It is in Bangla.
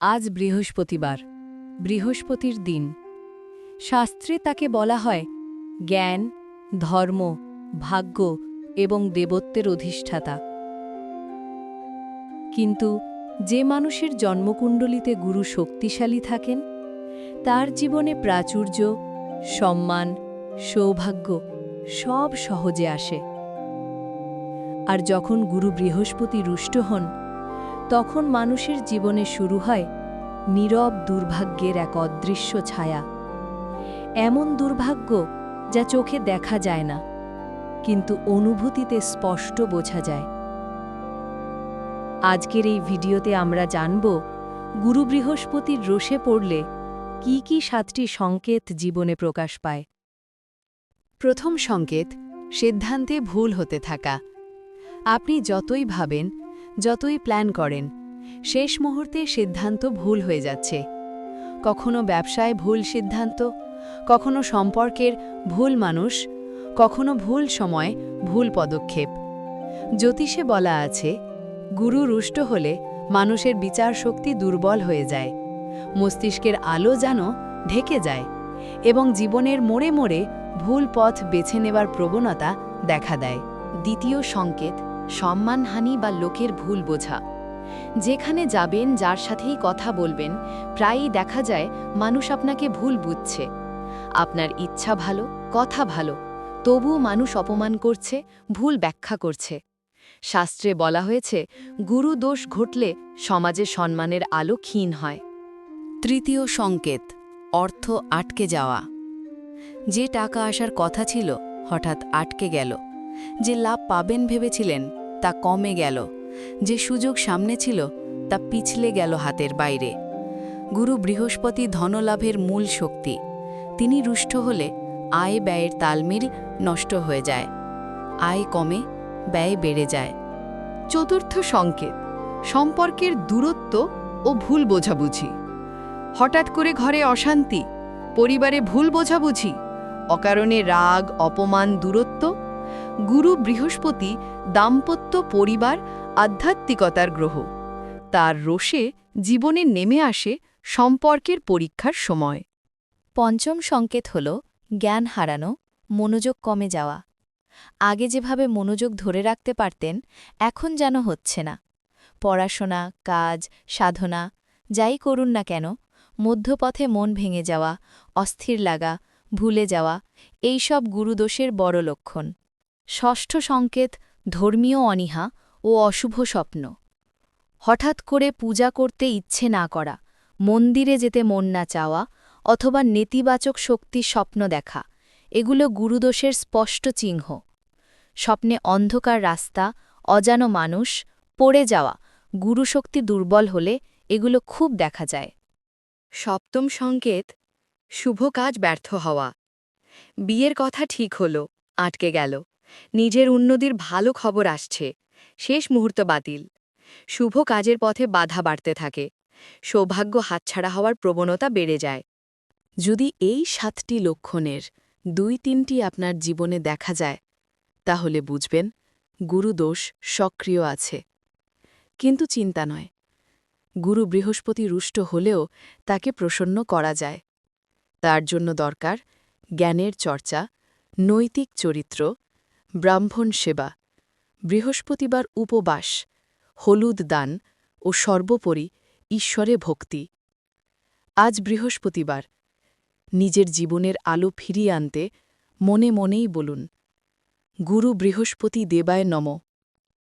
আজ বৃহস্পতিবার। বৃহস্পতির দিন। শাস্ত্রে তাকে বলা হয় জ্ঞান, ধর্ম, ভাগ্য এবং দেবত্বের অধিষ্ঠাতা। কিন্তু যে মানুষের জন্মকুণ্ডলিতে গুরু শক্তিশালী থাকেন, তার জীবনে প্রাচুর্য, সম্মান, সৌভাগ্য সব সহজে আসে। আর যখন গুরু বৃহস্পতি রুষ্ট হন তখন মানুষের জীবনে শুরু হয় নীরব দুর্ভাগ্যের এক অদৃশ্য ছায়া। এমন দুর্ভাগ্য যা চোখে দেখা যায় না, কিন্তু অনুভূতিতে স্পষ্ট বোঝা যায়। আজকের এই ভিডিওতে আমরা জানব গুরু বৃহস্পতির রোষে পড়লে কি কি সাতটি সংকেত জীবনে প্রকাশ পায়। প্রথম সংকেত, সিদ্ধান্তে ভুল হতে থাকা। আপনি যতই ভাবেন যতই প্ল্যান করেন, শেষ মুহূর্তে সিদ্ধান্ত ভুল হয়ে যাচ্ছে। কখনো ব্যবসায় ভুল সিদ্ধান্ত, কখনো সম্পর্কের ভুল মানুষ, কখনো ভুল সময়, ভুল পদক্ষেপ। জ্যোতিষে বলা আছে, গুরু রুষ্ট হলে মানুষের বিচার শক্তি দুর্বল হয়ে যায়। মস্তিষ্কের আলো যেন ঢেকে যায় এবং জীবনের মোড়ে মোড়ে ভুল পথ বেছে নেবার প্রবণতা দেখা দেয়। দ্বিতীয় সংকেত সম্মানহানি বা লোকের ভুল বোঝা। যেখানে যাবেন, যার সাথেই কথা বলবেন, প্রায়ই দেখা যায় মানুষ আপনাকে ভুল বুঝছে। আপনার ইচ্ছা ভালো, কথা ভালো, তবুও মানুষ অপমান করছে, ভুল ব্যাখ্যা করছে। শাস্ত্রে বলা হয়েছে, গুরু দোষ ঘটলে সমাজে সম্মানের আলো ক্ষীণ হয়। তৃতীয় সংকেত, অর্থ আটকে যাওয়া। যে টাকা আসার কথা ছিল, হঠাৎ আটকে গেল। যে লাভ পাবেন ভেবেছিলেন, তা কমে গেল। যে সুযোগ সামনে ছিল, তা পিছলে গেল হাতের বাইরে। গুরু বৃহস্পতি ধনলাভের মূল শক্তি। তিনি রুষ্ট হলে আয় ব্যয়ের তালমিল নষ্ট হয়ে যায়। আয় কমে, ব্যয় বেড়ে যায়। চতুর্থ সংকেত, সম্পর্কের দূরত্ব ও ভুল বোঝাবুঝি। হঠাৎ করে ঘরে অশান্তি, পরিবারে ভুল বোঝাবুঝি, অকারণে রাগ, অপমান, দূরত্ব গুরু বৃহস্পতি দাম্পত্য পরিবার আধ্যাত্মিকতার গ্রহ। তার রোষে জীবনে নেমে আসে সম্পর্কের পরীক্ষার সময়। পঞ্চম সংকেত হল জ্ঞান হারানো, মনোযোগ কমে যাওয়া। আগে যেভাবে মনোযোগ ধরে রাখতে পারতেন, এখন যেন হচ্ছে না। পড়াশোনা, কাজ, সাধনা, যাই করুন না কেন, মধ্যপথে মন ভেঙে যাওয়া, অস্থির লাগা, ভুলে যাওয়া এই সব গুরুদোষের বড় লক্ষণ। ষষ্ঠ সংকেত, ধর্মীয় অনীহা ও অশুভ স্বপ্ন। হঠাৎ করে পূজা করতে ইচ্ছে না করা, মন্দিরে যেতে মন না চাওয়া অথবা নেতিবাচক শক্তির স্বপ্ন দেখা, এগুলো গুরুদোষের স্পষ্ট চিহ্ন। স্বপ্নে অন্ধকার রাস্তা, অজানো মানুষ, পড়ে যাওয়া, গুরুশক্তি দুর্বল হলে এগুলো খুব দেখা যায়। সপ্তম সংকেত, শুভ কাজ ব্যর্থ হওয়া। বিয়ের কথা ঠিক হলো, আটকে গেল। নিজের উন্নতির ভালো খবর আসছে। শেষ মুহূর্ত বাতিল। শুভ কাজের পথে বাধা বাড়তে থাকে। সৌভাগ্য হাতছাড়া হওয়ার প্রবণতা বেড়ে যায়। যদি এই সাতটি লক্ষণের দুই তিনটি আপনার জীবনে দেখা যায়, তাহলে বুঝবেন গুরুদোষ সক্রিয় আছে। কিন্তু চিন্তা নয়। গুরু বৃহস্পতি রুষ্ট হলেও তাকে প্রসন্ন করা যায়। তার জন্য দরকার জ্ঞানের চর্চা, নৈতিক চরিত্র ব্রাহ্মণ সেবা, বৃহস্পতিবার উপবাস, হলুদ দান ও সর্বোপরি ঈশ্বরে ভক্তি। আজ বৃহস্পতিবার। নিজের জীবনের আলো ফিরিয়ে আনতে মনে মনেই বলুন, গুরু বৃহস্পতি দেবায় নম।